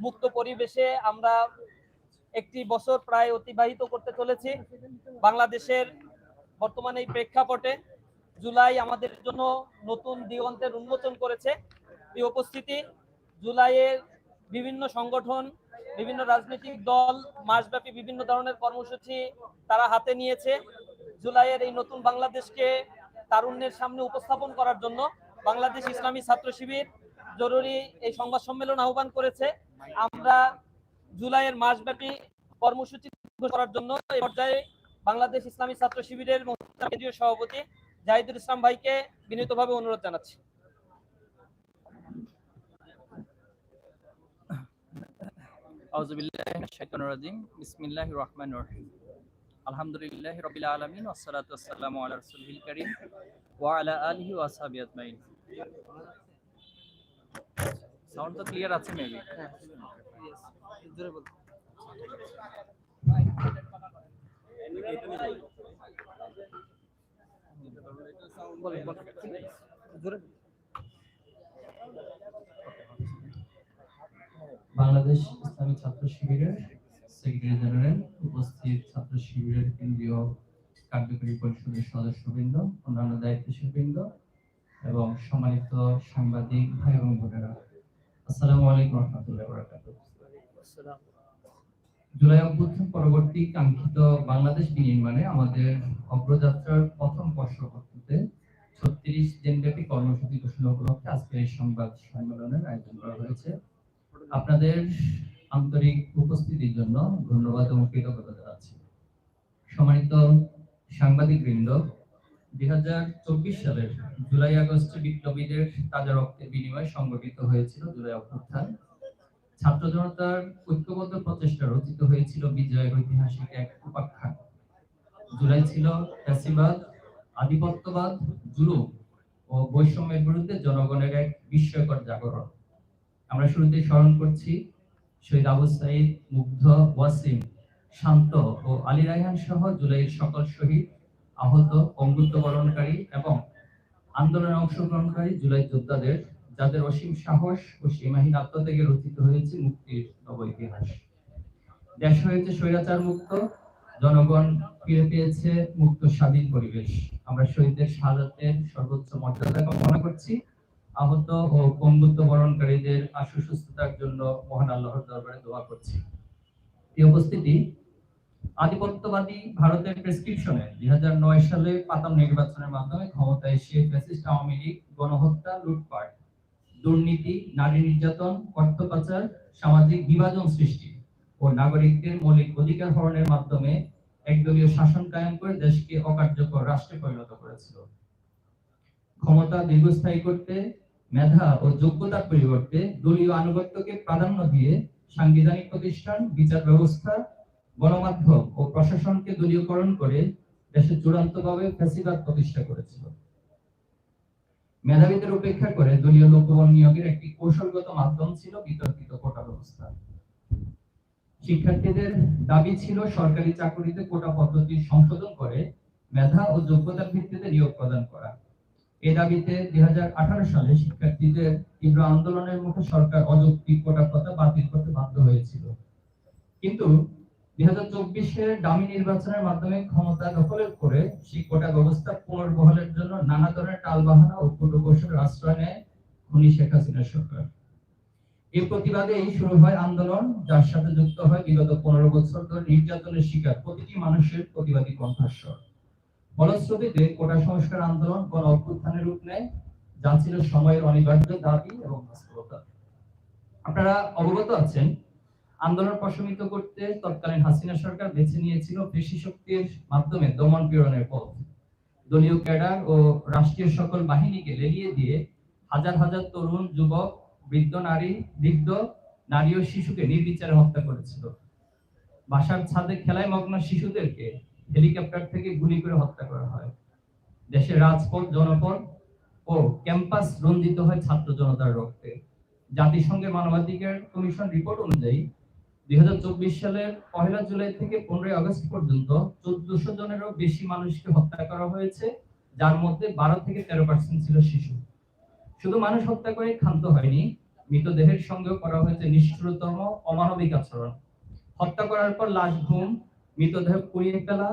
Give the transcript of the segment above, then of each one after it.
মুক্ত পরিবেশে আমরা একটি বছর প্রায় অতিবাহিত করতে চলেছি। বাংলাদেশের বর্তমানে এই প্রেক্ষাপটে জুলাই আমাদের জন্য নতুন দিগন্তের উন্মোচন করেছে। এই উপস্থিতি জুলাইয়ের বিভিন্ন সংগঠন, বিভিন্ন রাজনৈতিক দল, মাসব্যাপী বিভিন্ন ধরনের কর্মসূচি তারা হাতে নিয়েছে। জুলাইয়ের এই নতুন বাংলাদেশকে তারুণ্যের সামনে উপস্থাপন করার জন্য বাংলাদেশ ইসলামী ছাত্র শিবির জরুরি এই সংবাদ সম্মেলন আহ্বান করেছে। আমরা জুলাইয়ের মাসব্যাপী কর্মসূচি করার জন্য এই পর্যায়ে বাংলাদেশ ইসলামী ছাত্র শিবিরের কেন্দ্রীয় সভাপতি জাহিদুল ইসলাম ভাইকে বিনীতভাবে অনুরোধ জানাচ্ছি। আলহামদুলিল্লাহি আজমাইন। সাউন্ড তো ক্লিয়ার আছে মেবি বাংলাদেশ ইসলামী ছাত্র শিবিরের সেক্রেটারি জেনারেল, উপস্থিত ছাত্র শিবিরের কেন্দ্রীয় কার্যকরী পরিষদের সদস্যবৃন্দ, অন্যান্য দায়িত্বশীলবৃন্দ এবং সম্মানিত সাংবাদিক ভাই এবং বোনেরা। আসসালামু আলাইকুম রহমতুল্লাহ বরাকাতুহ জুলাই অভ্যুত্থান পরবর্তী কাঙ্ক্ষিত বাংলাদেশ বিনির্মাণে আমাদের অগ্রযাত্রার প্রথম বর্ষপূর্তিতে ছত্রিশ দিনব্যাপী কর্মসূচি ঘোষণা উপলক্ষে আজকের এই সংবাদ সম্মেলনের আয়োজন করা হয়েছে। আপনাদের আন্তরিক উপস্থিতির জন্য ধন্যবাদ এবং কৃতজ্ঞতা জানাচ্ছি। সম্মানিত সাংবাদিক বৃন্দ দুই হাজার চব্বিশ সালের জুলাই আগস্টে বিপ্লবীদের তাজা রক্তের বিনিময়ে সংগঠিত হয়েছিল জুলাই অভ্যুত্থান। ছাত্র জনতার ঐক্যবদ্ধ প্রচেষ্টা রচিত হয়েছিল বিজয়ের ঐতিহাসিক এক উপাখ্যান। জুলাই ছিল ফ্যাসিবাদ, আধিপত্যবাদ, জুলুম ও বৈষম্যের বিরুদ্ধে জনগণের এক বিস্ময়কর জাগরণ। আমরা শুরুতে স্মরণ করছি শহীদ আবু সাইদ মুগ্ধ, ওয়াসিম, শান্ত ও আলী রায়হান সহ জুলাইয়ের সকল শহীদ আহত পঙ্গুত্ব বরণকারী এবং আন্দোলনে অংশগ্রহণকারী জুলাই যোদ্ধাদের, যাদের অসীম সাহস ও সীমাহীন আত্মত্যাগে রচিত হয়েছে মুক্তির নব ইতিহাস। দেশ হয়েছে স্বৈরাচার মুক্ত জনগণ ফিরে পেয়েছে মুক্ত স্বাধীন পরিবেশ। আমরা শহীদদের শাহাদাতের সর্বোচ্চ মর্যাদা কামনা করছি। আহত ও পঙ্গুত্ব বরণকারীদের আশু সুস্থতার জন্য মহান আল্লাহর দরবারে দোয়া করছি। এই উপস্থিতি আধিপত্যবাদী ভারতের প্রেসক্রিপশনে দুই হাজার নয় সালে পাতাম নির্বাচনের মাধ্যমে ক্ষমতায় এসে ফ্যাসিস্ট আওয়ামী লীগ, গণহত্যা, লুটপাট, দুর্নীতি, নারী নির্যাতন অর্থ পাচার সামাজিক বিভাজন সৃষ্টি ও নাগরিকদের মৌলিক অধিকার হরণের মাধ্যমে একদলীয় শাসন কায়েম করে দেশকে অকার্যকর রাষ্ট্রে পরিণত করেছিল। ক্ষমতা দীর্ঘস্থায়ী করতে, মেধা ও যোগ্যতার পরিবর্তে দলীয় আনুগত্যকে প্রাধান্য দিয়ে সাংবিধানিক প্রতিষ্ঠান, বিচার ব্যবস্থা গণমাধ্যম ও প্রশাসনকে দলীয়করণ করে দেশে চূড়ান্তভাবে ফ্যাসিবাদ প্রতিষ্ঠা করেছিল। মেধাবীদের উপেক্ষা করে দলীয় লোকবল নিয়োগের একটি কৌশলগত মাধ্যম ছিল বিতর্কিত কোটা ব্যবস্থা। শিক্ষার্থীদের দাবি ছিল সরকারি চাকরিতে কোটা পদ্ধতি সংশোধন করে মেধা ও যোগ্যতার ভিত্তিতে নিয়োগ প্রদান করা। এ দাবিতে দুই হাজার আঠারো সালে শিক্ষার্থীদের তীব্র আন্দোলনের মুখে সরকার অযৌক্তিক কোটা প্রথা বাতিল করতে বাধ্য হয়েছিল। কিন্তু দুই হাজার ডামি নির্বাচনের মাধ্যমে ক্ষমতা দখলের করে সেই ব্যবস্থা পুনর্বহালের জন্য নানা ধরনের টালবাহানা ও কূটকৌশলের আশ্রয় নেয় খুনি শেখ হাসিনা সরকার। এই প্রতিবাদে এই শুরু হয় আন্দোলন, যার সাথে যুক্ত হয় বিগত পনেরো বছর ধরে নির্যাতনের শিকার প্রতিটি মানুষের প্রতিবাদী কণ্ঠস্বর। ফলশ্রুতিতে কোটা সংস্কার আন্দোলন কোন অভ্যুত্থানের রূপ নেয়, যা ছিল সময়ের অনিবার্য দাবি এবং বাস্তবতা। আপনারা অবগত আছেন আন্দোলন প্রশমিত করতে তৎকালীন হাসিনা সরকার বেছে নিয়েছিল পেশি শক্তির মাধ্যমে দমন পীড়নের পথ। দলীয় ক্যাডার ও রাষ্ট্রীয় সকল বাহিনীকে লেলিয়ে দিয়ে হাজার হাজার তরুণ, যুবক, বৃদ্ধ, নারী বৃদ্ধ, নারী ও শিশুকে নির্বিচারে হত্যা করেছিল। বাসার ছাদে খেলায় মগ্ন শিশুদেরকে হেলিকপ্টার থেকে গুলি করে হত্যা করা হয়। দেশের রাজপথ জনপদ ও ক্যাম্পাস রঞ্জিত হয় ছাত্র জনতার রক্তে। জাতিসংঘের মানবাধিকার কমিশন রিপোর্ট অনুযায়ী দুই হাজার চব্বিশ সালের পহেলা জুলাই থেকে পনেরোই আগস্ট পর্যন্ত চোদ্দশো জনেরও বেশি মানুষকে হত্যা করা হয়েছে, যার মধ্যে বারো থেকে তেরো পার্সেন্ট ছিল শিশু। শুধু মানুষ হত্যা করে ক্ষান্ত হয়নি, মৃতদেহের সঙ্গেও করা হয়েছে নিষ্ঠুরতম, অমানবিক আচরণ। হত্যা করার পর লাশ ঘুম, মৃতদেহ পুড়িয়ে ফেলা,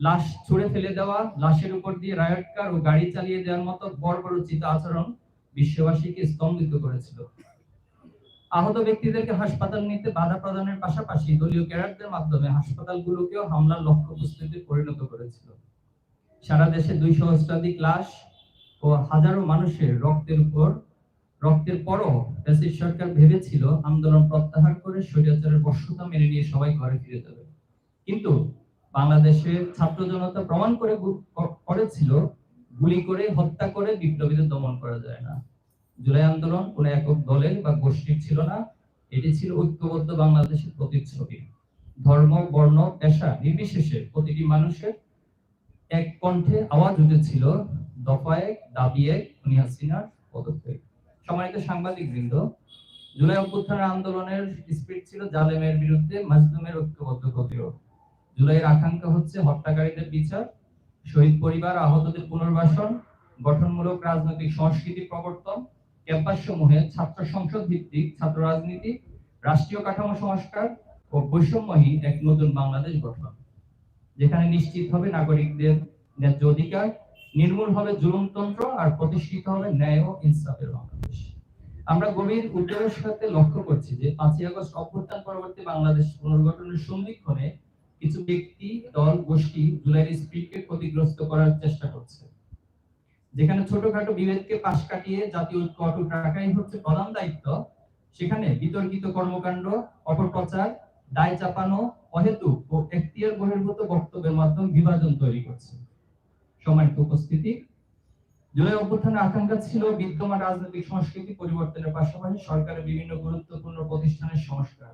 লাশ ছুঁড়ে ফেলে দেওয়া, লাশের উপর দিয়ে রায়ট কার ও গাড়ি চালিয়ে দেওয়ার মতো বর্বরচিত আচরণ বিশ্ববাসীকে স্তম্ভিত করেছিল। আহত ব্যক্তিদেরকে হাসপাতাল নিতে বাধা প্রদানের পাশাপাশি দলীয় ক্যাডারদের মাধ্যমে হাসপাতালগুলোকেও হামলার লক্ষ্যবস্তুতে পরিণত করেছিল। সারা দেশে দুই সহস্রাধিক লাশ ও হাজারো মানুষের রক্তের উপর, রক্তের পরও ফ্যাসিস্ট সরকার ভেবেছিল আন্দোলন প্রত্যাহার করে স্বৈরাচারের বর্ষতা মেনে নিয়ে সবাই ঘরে ফিরে যাবে। কিন্তু বাংলাদেশের ছাত্র জনতা প্রমাণ করে করেছিল, গুলি করে, হত্যা করে বিপ্লবীদের দমন করা যায় না। জুলাই আন্দোলন কোন একক দলের বা গোষ্ঠীর ছিল না, এটি ছিল ঐক্যবদ্ধ বাংলাদেশের প্রতিচ্ছবি ধর্ম, বর্ণ, পেশা নির্বিশেষে প্রতিটি মানুষের এক কণ্ঠে আওয়াজ উঠেছিল, দফা এক, দাবি এক হাসিনার পদক্ষেপ। সম্মানিত সাংবাদিক বৃন্দ জুলাই অভ্যুত্থানের আন্দোলনের স্পিরিট ছিল জালেমের বিরুদ্ধে মাজলুমের ঐক্যবদ্ধ প্রতিরোধ। জুলাইয়ের আকাঙ্ক্ষা হচ্ছে হত্যাকারীদের বিচার, শহীদ পরিবার, আহতদের পুনর্বাসন, গঠনমূলক রাজনৈতিক সংস্কৃতি প্রবর্তন ক্যাম্পাস সমূহে ছাত্র সংসদ ভিত্তিক, ছাত্র রাজনীতি, রাষ্ট্রীয় কাঠামো সংস্কার ও বৈষম্যহীন এক নতুন বাংলাদেশ গঠন, যেখানে নিশ্চিত হবে নাগরিকদের ন্যায্য অধিকার, নির্মূল হবে জুলুমতন্ত্র আর প্রতিষ্ঠিত হবে ন্যায় ও ইনসাফের বাংলাদেশ। আমরা গভীর উদ্যোগের সাথে লক্ষ্য করছি যে পাঁচই আগস্ট অভ্যুত্থান পরবর্তী বাংলাদেশ পুনর্গঠনের সন্ধিক্ষণে কিছু ব্যক্তি, দল, গোষ্ঠী জুলাইয়ের স্পিরিটকে ক্ষতিগ্রস্ত করার চেষ্টা করছে। যেখানে ছোটখাটো বিভেদকে পাশ কাটিয়ে জাতীয় ঐক্য রাখাই হচ্ছে প্রধান দায়িত্ব, সেখানে বিতর্কিত কর্মকাণ্ড, অপপ্রচার, দায় চাপানো, অহেতুক ও এখতিয়ার বহির্ভূত বক্তব্যের মাধ্যমে বিভাজন তৈরি করছে। সম্মানিত উপস্থিতি। জুলাই অভ্যুত্থানের আকাঙ্ক্ষা ছিল বিদ্যমান রাজনৈতিক সংস্কৃতি পরিবর্তনের পাশাপাশি সরকারের বিভিন্ন গুরুত্বপূর্ণ প্রতিষ্ঠানের সংস্কার।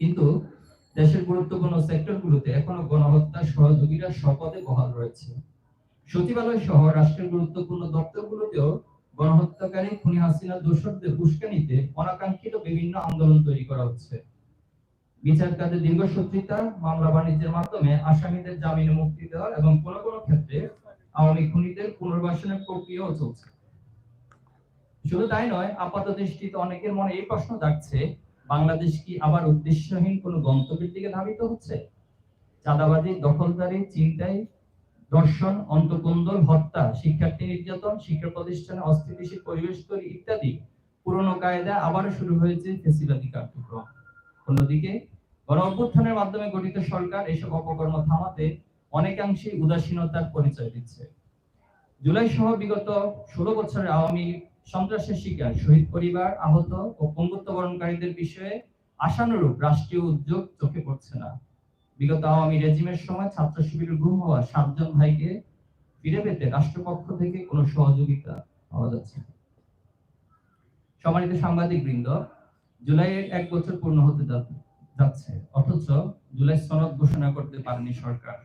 কিন্তু দেশের গুরুত্বপূর্ণ সেক্টরগুলোতে এখনও গণহত্যার সহযোগীরা স্বপদে বহাল রয়েছে। সচিবালয় সহ রাষ্ট্রের গুরুত্বপূর্ণ দপ্তরগুলোতেও গণহত্যাকারী খুনি হাসিনা দোষরদের উস্কানিতে অনাকাঙ্ক্ষিত বিভিন্ন আন্দোলন তৈরি করা হচ্ছে। বিচার কাজে দীর্ঘসূত্রিতা মামলা বাণিজ্যের মাধ্যমে আসামিদের জামিনে মুক্তি এবং কোনো কোনো ক্ষেত্রে আওয়ামী খুনিদের পুনর্বাসনের প্রক্রিয়াও চলছে। শুধু তাই নয়, আপাত দৃষ্টিতে অনেকের মনে এই প্রশ্ন জাগছে, বাংলাদেশ কি আবার উদ্দেশ্যহীন কোনো গন্তব্যের দিকে ধাবিত হচ্ছে? চাঁদাবাজি, দখলদারি চিন্তায় দর্শন অন্তকন্দল হত্যা, শিক্ষার্থী নির্যাতন, শিক্ষা প্রতিষ্ঠানে অস্থিতিশীল পরিবেশ তৈরি ইত্যাদি পুরনো কায়দা আবারও শুরু হয়েছে ফেসিবাদী কার্যক্রম। অন্যদিকে গণ অভ্যুত্থানের মাধ্যমে গঠিত সরকার এসব অপকর্ম থামাতে অনেকাংশে উদাসীনতার পরিচয় দিচ্ছে। জুলাই সহ বিগত ষোলো বছরের আওয়ামী সন্ত্রাসের শিকার, শহীদ পরিবার, আহত ও পঙ্গুত্ব বরণকারীদের বিষয়ে আশানুরূপ রাষ্ট্রীয় উদ্যোগ চোখে পড়ছে না। বিগত আওয়ামী রেজিমের সময় ছাত্র শিবিরের গুম হওয়া সাতজন ভাইকে ফিরে পেতে রাষ্ট্রপক্ষ থেকে কোনো সহযোগিতা পাওয়া যাচ্ছে। সম্মানিত সাংবাদিক বৃন্দ জুলাইয়ের এক বছর পূর্ণ হতে যাচ্ছে, অথচ জুলাই সনদ ঘোষণা করতে পারেনি সরকার।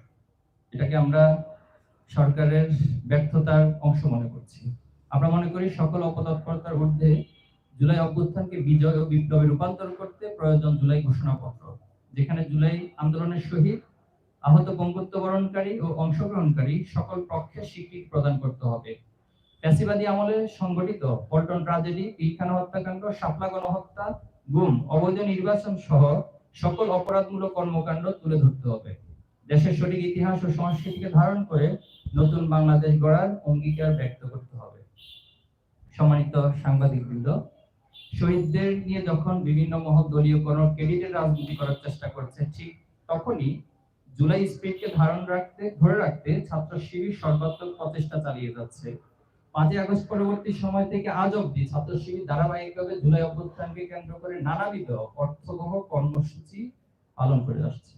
এটাকে আমরা সরকারের ব্যর্থতার অংশ মনে করছি। আমরা মনে করি সকল অপতৎপরতার ঊর্ধ্বে জুলাই অভ্যুত্থানকে বিজয় ও বিপ্লবে রূপান্তর করতে প্রয়োজন জুলাই ঘোষণাপত্র। যেখানে জুলাই আন্দোলনের শহীদ আহত পঙ্গুত্ব বরণকারী ও অংশগ্রহণকারী সকল পক্ষের স্বীকৃতি প্রদান করতে হবে। ফ্যাসিবাদী আমলে সংগঠিত পল্টন ট্রাজেডি পিলখানা হত্যাকাণ্ড, শাপলা গণহত্যা, গুম, অবৈধ নির্বাচন সহ সকল অপরাধমূলক কর্মকাণ্ড তুলে ধরতে হবে। দেশের সঠিক ইতিহাস ও সংস্কৃতিকে ধারণ করে নতুন বাংলাদেশ গড়ার অঙ্গীকার ব্যক্ত করতে হবে। সম্মানিত সাংবাদিক বৃন্দ শহীদদের নিয়ে যখন বিভিন্ন মহল দলীয় কোনো ক্রেডিটের রাজনীতি করার চেষ্টা করছে, ঠিক তখনই জুলাই স্পিরিটকে ধারণ রাখতে, ধরে রাখতে ছাত্র শিবির সর্বাত্মক প্রচেষ্টা চালিয়ে যাচ্ছে। পাঁচই আগস্ট পরবর্তী সময় থেকে আজ অবধি ছাত্র শিবির ধারাবাহিকভাবে জুলাই অভ্যুত্থানকে কেন্দ্র করে নানাবিধ অর্থবহ কর্মসূচি পালন করে আসছে।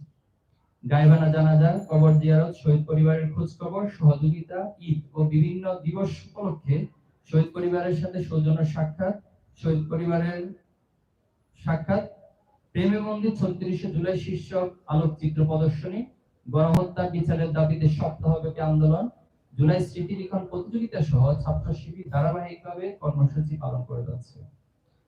গাইবানা জানাজা কবর জিয়ারত, শহীদ পরিবারের খোঁজ খবর সহযোগিতা, ঈদ ও বিভিন্ন দিবস উপলক্ষে শহীদ পরিবারের সাথে সৌজন্য সাক্ষাৎ শহীদ পরিবারের সাক্ষাৎ। প্রেমে মন্দির ছত্রিশে জুলাই শীর্ষক আলোকচিত্র প্রদর্শনী। গণহত্যা বিচারের দাবিতে সপ্তাহব্যাপী আন্দোলন। জুলাই স্মৃতি লিখন প্রতিযোগিতা সহ ধারাবাহিকভাবে কর্মসূচি পালন করে যাচ্ছে।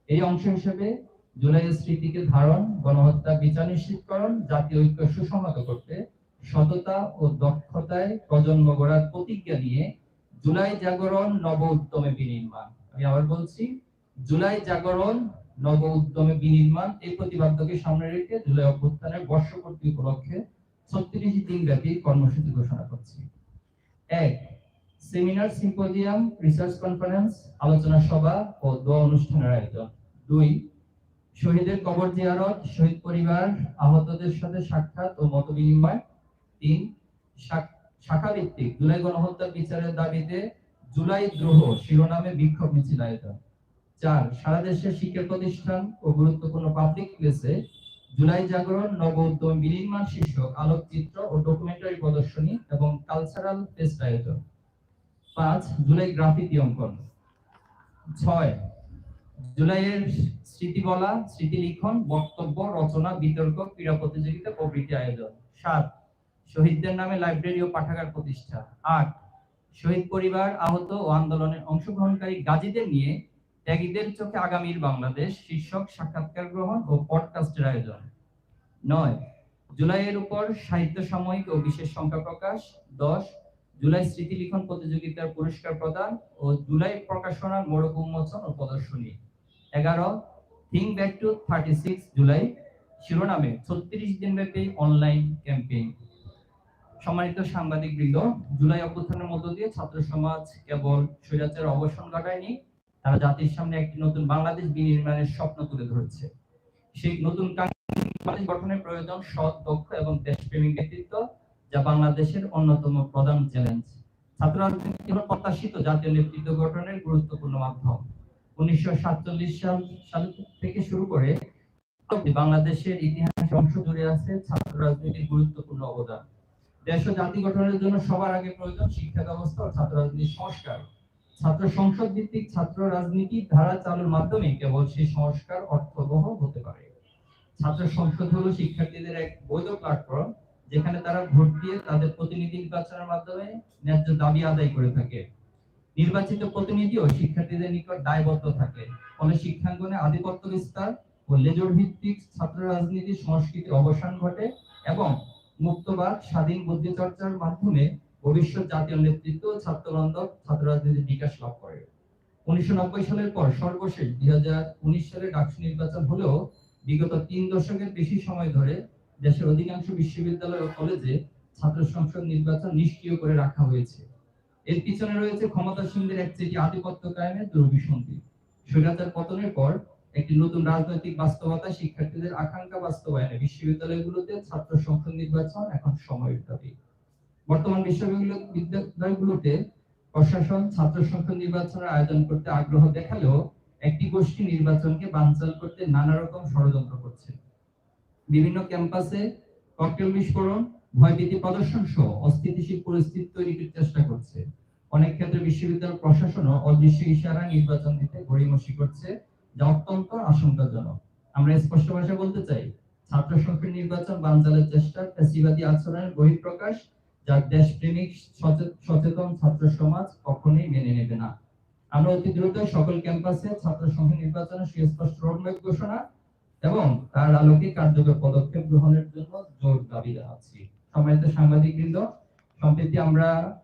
এই অংশ হিসেবে জুলাই স্মৃতিকে ধারণ, গণহত্যা বিচার নিশ্চিতকরণ, জাতীয় ঐক্য সুসংহত করতে, সততা ও দক্ষতায় প্রজন্ম গড়ার প্রতিজ্ঞা নিয়ে জুলাই জাগরণ নব উদ্যমে বিনির্মাণ। আমি আবার বলছি জুলাই জাগরণ, নব উদ্যমে বিনির্মাণ, এই প্রতিবাদ্যকে সামনে রেখে জুলাই অভ্যুত্থানের বর্ষপূর্তি উপলক্ষে ছত্রিশ দিন ব্যাপী কর্মসূচি ঘোষণা করছি। এক, সেমিনার, সিম্পোজিয়াম, রিসার্চ কনফারেন্স, আলোচনা সভা ও দোয়া অনুষ্ঠানের আয়োজন। দুই, শহীদের কবর জিয়ারত, শহীদ পরিবার, আহতদের সাথে সাক্ষাৎ ও মত বিনিময়। তিন শাখা ভিত্তিক জুলাই গণহত্যার বিচারের দাবিতে জুলাই দ্রোহ শিরোনামে বিক্ষোভ মিছিল আয়োজন। চার সারা দেশের শিক্ষা প্রতিষ্ঠান ও গুরুত্বপূর্ণ পাবলিক প্লেসে জুলাই জাগরণ, নব উদ্যম, বিনির্মাণ শীর্ষক আলোকচিত্র ও ডকুমেন্টারি প্রদর্শনী এবং কালচারাল ফেস্ট আয়োজন। পাঁচ, জুলাই গ্রাফিতি অঙ্কন। ছয়, জুলাইয়ের স্মৃতি বলা স্মৃতি লিখন বক্তব্য, রচনা, বিতর্ক, ক্রীড়া প্রতিযোগিতা, প্রভৃতি আয়োজন। সাত, শহীদদের নামে লাইব্রেরি ও পাঠাগার প্রতিষ্ঠা। আট, শহীদ পরিবার আহত ও আন্দোলনে অংশগ্রহণকারী গাজীদের নিয়ে ত্যাগীদের চোখে আগামীর বাংলাদেশ, শীর্ষক সাক্ষাৎকার গ্রহণ ও পডকাস্টের আয়োজন। নয়, জুলাইয়ের উপর সাহিত্য সাময়িক ও বিশেষ সংখ্যা প্রকাশ। দশ, জুলাই স্মৃতি লিখন প্রতিযোগিতার পুরস্কার প্রদান ও জুলাই প্রকাশনার মোড়ক উন্মোচন ও প্রদর্শনী। এগারো thing back to thirty six July, শিরোনামে ছত্রিশ দিনব্যাপী অনলাইন ক্যাম্পেইন সম্মানিত সাংবাদিক বৃন্দ জুলাই অভ্যুত্থানের মধ্য দিয়ে ছাত্র সমাজ কেবল স্বৈরাচার অবসান ঘটায়নি তারা জাতির সামনে একটি নতুন বাংলাদেশ বিনির্মাণের স্বপ্ন তুলে ধরছে। সেই নতুন বাংলাদেশ গঠনের প্রয়োজন সৎ, দক্ষ এবং দেশপ্রেমিক নেতৃত্ব যা বাংলাদেশের অন্যতম প্রধান চ্যালেঞ্জ। ছাত্র রাজনীতি হল প্রত্যাশিত জাতীয় নেতৃত্ব গঠনের গুরুত্বপূর্ণ মাধ্যম। উনিশশো সাতচল্লিশ সাল সাল থেকে শুরু করে বাংলাদেশের ইতিহাসে অংশ জুড়ে আছে ছাত্র রাজনীতির গুরুত্বপূর্ণ অবদান। দেশ ও জাতি গঠনের জন্য সবার আগে প্রয়োজন শিক্ষা ব্যবস্থা ও ছাত্র রাজনীতির সংস্কার। ছাত্র সংসদ ভিত্তিক ছাত্র রাজনীতি ধারা চালুর মাধ্যমে কেবল সেই সংস্কার অর্থবহ হতে পারে। ছাত্র সংসদ হলো শিক্ষার্থীদের এক বৈধ প্ল্যাটফর্ম যেখানে তারা ভোট দিয়ে তাদের প্রতিনিধি নির্বাচনের মাধ্যমে ন্যায্য দাবি আদায় করে থাকে। নির্বাচিত প্রতিনিধিও শিক্ষার্থীদের নিকট দায়বদ্ধ থাকে। ফলে শিক্ষাঙ্গনে আধিপত্য বিস্তার ও লেজর ভিত্তিক ছাত্র রাজনীতির সংস্কৃতির অবসান ঘটে এবং মুক্তবাদ, স্বাধীন বুদ্ধিচর্চার মাধ্যমে ভবিষ্যৎ জাতীয় নেতৃত্ব ও ছাত্র রাজনীতির বিকাশ লাভ করে। উনিশশো নব্বই সালের পর সর্বশেষ দুই হাজার উনিশ সালে ডাকসু নির্বাচন হলেও বিগত তিন দশকের বেশি সময় ধরে দেশের অধিকাংশ বিশ্ববিদ্যালয় ও কলেজে ছাত্র সংসদ নির্বাচন নিষ্ক্রিয় করে রাখা হয়েছে। এর পিছনে রয়েছে ক্ষমতাসীনদের একচেটি আধিপত্য কায়েমের দুর্বিসন্ধি স্বৈরাচার পতনের পর একটি নতুন রাজনৈতিক বাস্তবতা শিক্ষার্থীদের আকাঙ্ক্ষা বাস্তবায়নে বিশ্ববিদ্যালয়গুলোতে ছাত্র সংসদ নির্বাচন এখন সময়ের দাবি। বর্তমান বিশ্ববিদ্যালয়গুলোতে প্রশাসন, ছাত্র সংসদ নির্বাচনের আয়োজন করতে আগ্রহ দেখালেও একটি গোষ্ঠী নির্বাচনকে বানচাল করতে নানা রকম ষড়যন্ত্র করছে। বিভিন্ন ক্যাম্পাসে ককটেল বিস্ফোরণ, ভয়ভীতি প্রদর্শন সহ অস্থিতিশীল পরিস্থিতি তৈরির চেষ্টা করছে। অনেক ক্ষেত্রে বিশ্ববিদ্যালয় প্রশাসনও অদৃশ্য ইশারা নির্বাচন দিতে গড়িমসি করছে, যা অত্যন্ত আশঙ্কাজনক। আমরা স্পষ্ট ভাষায় বলতে চাই, ছাত্র সংসদ নির্বাচন বানচালের চেষ্টা, ফ্যাসিবাদী আচরণের বহিঃপ্রকাশ যা দেশপ্রেমিক, সচে- সচেতন ছাত্র সমাজ কখনোই মেনে নেবে না। আমরা অতি দ্রুত সকল ক্যাম্পাসে ছাত্র সংসদ নির্বাচনের সুস্পষ্ট রোডম্যাপ ঘোষণা এবং তার আলোকে কার্যকর পদক্ষেপ গ্রহণের জন্য জোর দাবি জানাচ্ছি। সম্মানিত সাংবাদিক বৃন্দ সম্প্রতি আমরা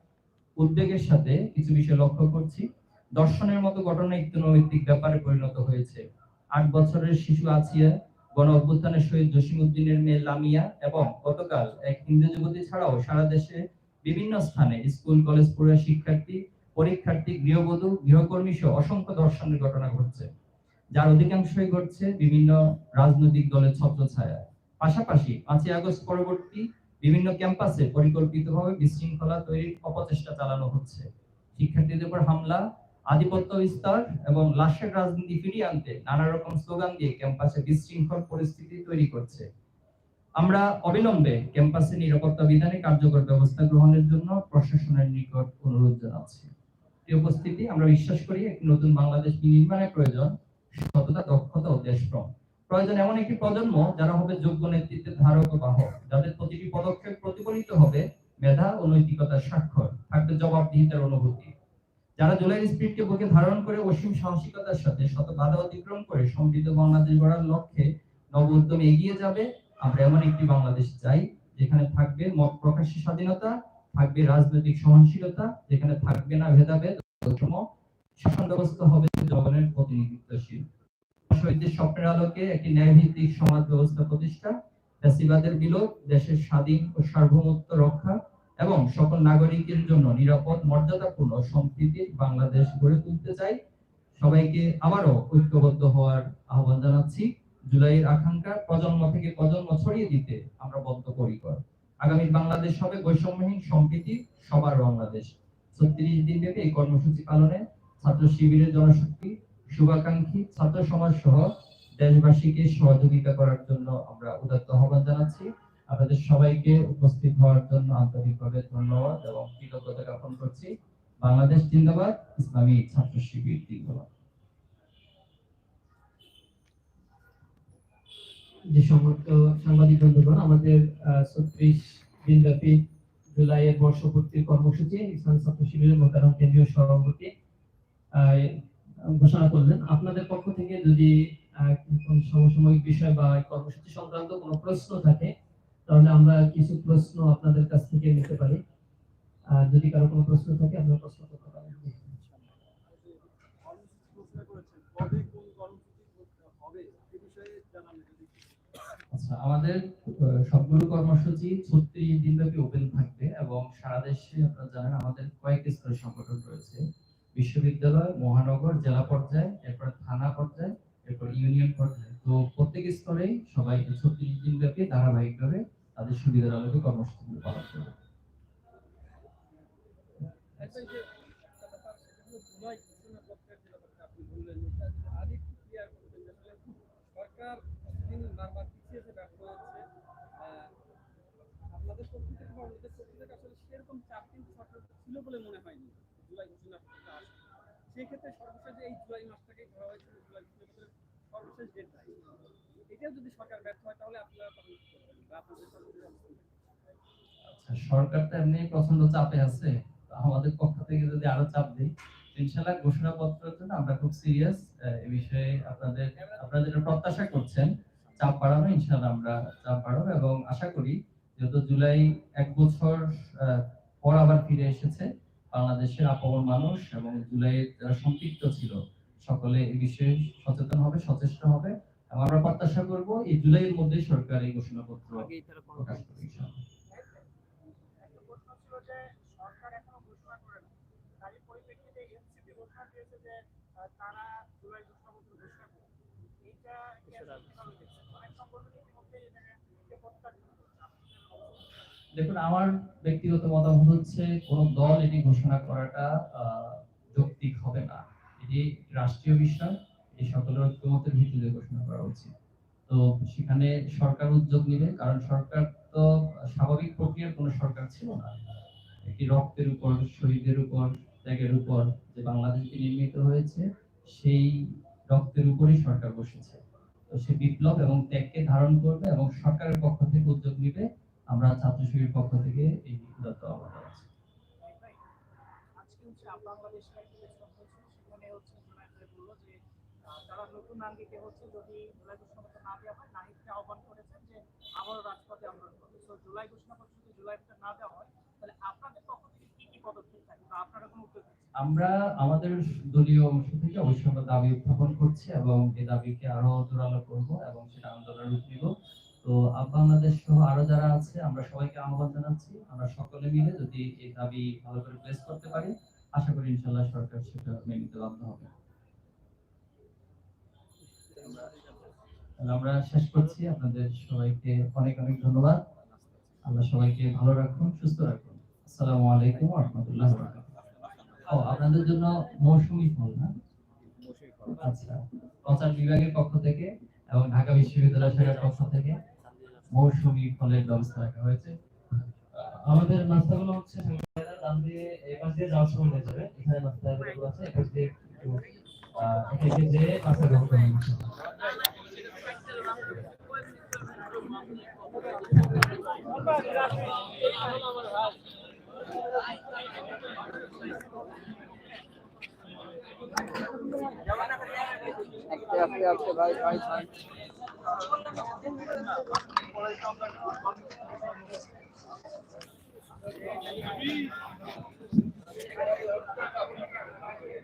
উদ্বেগের সাথে কিছু বিষয় লক্ষ্য করছি। দর্শনের মতো ঘটনা একটি নৈতিক ব্যাপারে পরিণত হয়েছে। আট বছরের শিশু আসিয়া গণ অভ্যুত্থানের শহীদ জসিমউদ্দিনের মেয়ে লামিয়া এবং গতকাল এক হিন্দু যুবতী ছাড়াও সারা দেশে বিভিন্ন স্থানে স্কুল, কলেজ, পড়ুয়া শিক্ষার্থী, পরীক্ষার্থী, গৃহবধূ, গৃহকর্মী সহ অসংখ্য দর্শনের ঘটনা ঘটছে। যার অধিকাংশই ঘটছে বিভিন্ন রাজনৈতিক দলের ছত্রছায়া পাশাপাশি পাঁচই আগস্ট পরবর্তী বিভিন্ন ক্যাম্পাসে পরিকল্পিতভাবে বিশৃঙ্খলা তৈরির অপচেষ্টা চালানো হচ্ছে। শিক্ষার্থীদের উপর হামলা আধিপত্য বিস্তার এবং লাশের রাজনীতি ফিরিয়ে আনতে নানা রকম স্লোগান দিয়ে ক্যাম্পাসে বিশৃঙ্খল পরিস্থিতি তৈরি করছে। আমরা অবিলম্বে ক্যাম্পাসে নিরাপত্তা বিধানে কার্যকর ব্যবস্থা গ্রহণের জন্য প্রশাসনের নিকট অনুরোধ জানাচ্ছি। উপস্থিতি আমরা বিশ্বাস করি একটি নতুন বাংলাদেশ নির্মাণের প্রয়োজন, সততা, দক্ষতা ও দেশপ্রম। প্রয়োজন এমন একটি প্রজন্ম যারা হবে যোগ্য নেতৃত্বের ধারক ও বাহক, যাদের প্রতিটি পদক্ষেপ প্রতিফলিত হবে মেধা ও নৈতিকতার স্বাক্ষর, থাকবে জবাবদিহিতার অনুভূতি। যারা জুলাই স্পিরিটকে বুকে ধারণ করে অসীম সাহসিকতার সাথে শত বাধা অতিক্রম করে সমৃদ্ধ বাংলাদেশ গড়ার লক্ষ্যে নব উদ্যমে এগিয়ে যাবে, আমরা এমন একটি বাংলাদেশ চাই, যেখানে থাকবে মত প্রকাশের স্বাধীনতা, থাকবে রাজনৈতিক সহনশীলতা, যেখানে থাকবে না ভেদাভেদ শাসন ব্যবস্থা হবে জনগণের প্রতিনিধিত্বশীল। শহীদদের স্বপ্নের আলোকে একটি ন্যায়ভিত্তিক সমাজ ব্যবস্থা প্রতিষ্ঠা, ফ্যাসিবাদের বিলোপ, দেশের স্বাধীন ও সার্বভৌমত্ব রক্ষা এবং সকল নাগরিকের জন্য নিরাপদ, মর্যাদাপূর্ণ সম্প্রীতির বাংলাদেশ গড়ে তুলতে চাই। সবাইকে আবারও ঐক্যবদ্ধ হওয়ার আহ্বান জানাচ্ছি। জুলাইয়ের আকাঙ্ক্ষা প্রজন্ম থেকে প্রজন্ম ছড়িয়ে দিতে আমরা বদ্ধপরিকর। আগামী বাংলাদেশ হবে বৈষম্যহীন সম্প্রীতি, সবার বাংলাদেশ। ছত্রিশ দিন ব্যাপী এই কর্মসূচি পালনে ছাত্র শিবিরের জনশক্তি, শুভাকাঙ্ক্ষী ছাত্র সমাজ সহ দেশবাসীকে সহযোগিতা করার জন্য আমরা উদাত্ত আহ্বান জানাচ্ছি। আপনাদের সবাইকে উপস্থিত হওয়ার জন্য আন্তরিকভাবে ধন্যবাদ এবং কৃতজ্ঞতা জ্ঞাপন করছি। বাংলাদেশ জিন্দাবাদ, ইসলামী ছাত্র শিবির জিন্দাবাদ। যে সমস্ত সাংবাদিক বন্ধুগণ, আমাদের ছত্রিশ দিনব্যাপী জুলাইয়ের বর্ষপূর্তির কর্মসূচি ইসলাম ছাত্র শিবিরের কেন্দ্রীয় সভাপতি ঘোষণা করলেন। আপনাদের পক্ষ থেকে যদি কোন সমসাময়িক বিষয় বা কর্মসূচি সংক্রান্ত কোনো প্রশ্ন থাকে তাহলে আমরা কিছু প্রশ্ন আপনাদের কাছ থেকে নিতে পারি। আর যদি কারও কোনো প্রশ্ন থাকে আপনারা প্রশ্ন করতে পারেন আচ্ছা আমাদের সবগুলো কর্মসূচি ছত্রিশ দিন ব্যাপী ওপেন থাকবে এবং সারা দেশে আপনারা জানেন আমাদের কয়েক স্তরের সংগঠন রয়েছে। বিশ্ববিদ্যালয়, মহানগর, জেলা পর্যায়ে, এরপর থানা পর্যায়ে, এরপর ইউনিয়ন পর্যায়ে। তো প্রত্যেক স্তরেই সবাই ছত্রিশ দিন ব্যাপী ধারাবাহিকভাবে তাদের সুবিধার আলোকে কর্মসূচিগুলো পালন করবে। ছিল বলে মনে হয়নি জুলাই সেক্ষেত্রে সর্বশেষ এই জুলাই মাসটাকেই ধরা হয়েছিল জুলাই সর্বশেষ ডেটটা এটাও যদি সরকার ব্যর্থ হয়, তাহলে? আচ্ছা সরকার তো এমনি প্রচণ্ড চাপে আছে। আমাদের পক্ষ থেকে যদি আরও চাপ দিই জন্য আমরা খুব সিরিয়াস এই বিষয়ে আপনাদের আপনারা যেটা প্রত্যাশা করছেন। চাপ বাড়ানো আমরা চাপ বাড়াবো এবং আশা করি যেহেতু জুলাই এক বছর পর আবার ফিরে এসেছে, বাংলাদেশের আপন মানুষ এবং জুলাইয়ের যারা সম্পৃক্ত ছিল, সকলে এই বিষয়ে সচেতন হবে, সচেষ্ট হবে। আমরা প্রত্যাশা করব এই জুলাইয়ের মধ্যে সরকার এই ঘোষণাপত্র প্রকাশ করবে? দেখুন আমার ব্যক্তিগত মতামত হচ্ছে কোন দল এটি ঘোষণা করাটা আহ, যৌক্তিক হবে না। এটি রাষ্ট্রীয় বিষয়। এই সকলের ঐক্যমতের ভিত্তিতে ঘোষণা করা উচিত। তো সেখানে সরকার উদ্যোগ নেবে, কারণ সরকার তো স্বাভাবিক প্রক্রিয়ার কোনো সরকার ছিল না। একটি রক্তের উপর, শহীদের উপর, ত্যাগের উপর যে বাংলাদেশকে নির্মিত হয়েছে, সেই রক্তের উপরই সরকার বসেছে। তো সে বিপ্লব এবং ত্যাগকে ধারণ করবে এবং সরকারের পক্ষ থেকে উদ্যোগ নিবে। আমরা ছাত্র শিবির পক্ষ থেকে এই উদাত্ত আহ্বান জানাচ্ছি ভাই, আজকে হচ্ছে আপ বাংলাদেশের একটা ইলেকশন হয়েছে সেখানে হচ্ছে জুনায়েদ ভাই বলল যে আহ, তারা নতুন আঙ্গিকে হচ্ছে যদি জুলাই ঘোষণাপত্র না দেওয়া হয় নাহিদকে আহ্বান করেছেন যে আবারও রাজপথে আন্দোলন করবে। তো জুলাই ঘোষণাপত্র যদি জুলাইতে না দেওয়া হয়, তাহলে আপনাদের পক্ষ থেকে কি কি পদক্ষেপ থাকবে বা আপনারা কোনো উদ্যোগ আমরা আমাদের দলীয় অংশ থেকে অবশ্যই আমরা দাবি উত্থাপন করছি এবং এই দাবিকে আরও জোরালো করব এবং সেটা আন্দোলনের রূপ নিব। তো বাংলাদেশ সহ আরও যারা আছে, আমরা সবাইকে আহ্বান জানাচ্ছি। আমরা সকলে মিলে যদি এই দাবি ভালো করে প্লেস করতে পারি, আশা করি ইনশাল্লাহ সরকার সেটা মেনে নিতে বাধ্য হবে। আমরা শেষ করছি। আপনাদের সবাইকে অনেক অনেক ধন্যবাদ। আল্লাহ সবাইকে ভালো রাখুন, সুস্থ রাখুন। আসসালামু আলাইকুম রাহমাতুল্লাহি ও, আপনাদের জন্য মৌসুমী ফল না? আচ্ছা প্রচার বিভাগের পক্ষ থেকে এবং ঢাকা বিশ্ববিদ্যালয় শাখার পক্ষ থেকে মৌসুমী ফলের ব্যবস্থা রাখা হয়েছে। আমাদের নাস্তাগুলো হচ্ছে দাম দিয়ে এই পাশ দিয়ে যাওয়ার সময় হয়ে যাবে। এখানে নাস্তা আছে এই পাশ দিয়ে একটু আহ, এখানে যে নাস্তা গ্রহণ করবেন ইনশাআল্লাহ। ভাই